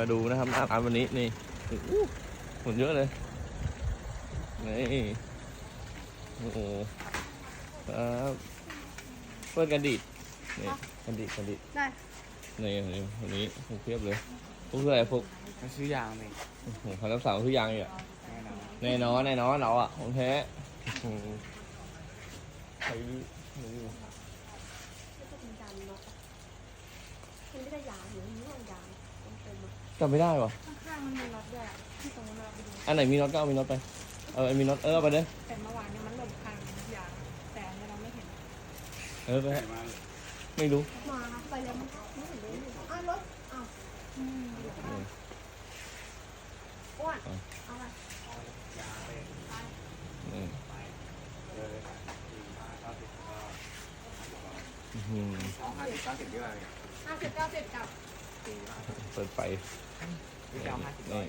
มาดูนะครับหน้าร้านวันนี้นี่อู้คนเยอะเลยนี่โอ้โหครับเพื่อนกันดีดนี่กันดีดกันดีดได้นี่นี่วันนี้พวกเพียบเลยพวกคืออะไรพวกมาซื้อยางนี่โอ้โหพันรับสาวทุกอย่างเลยอะแน่นอนแน่นอนแน่นอนเราอะของแท้โอ้โหใครนี่ไม่ต้องเป็นยางเนาะมันไม่ได้ยางหรือมันไม่ต้องยางเต็มๆอะ จำไม่ได้วะข้างๆมันมีน็อตด้วยอะที่ตรงนั้นเราไปดูอันไหนมีน็อตก็เอามีน็อตไป เออมีน็อตเออเอาไปเลยแต่เมื่อวานเนี่ยมันหล่นข้างยางแต่อันนี้เราไม่เห็นเออไปใหญ่ฮะมากเลยไม่รู้มาไปแล้วมันไม่เห็นเลยอ้าวรถอ้าวอืมเดี๋ยวอ้าวอ้วนเอาไปยางเลยอืมเลยสี่ห้าเก้าสิบก็อื้อหือสองห้าสิบเก้าสิบเยอะเลยห้าสิบเก้าสิบกับสี่ห้าเปิดไฟพี่ เก้าห้าสิบร้อย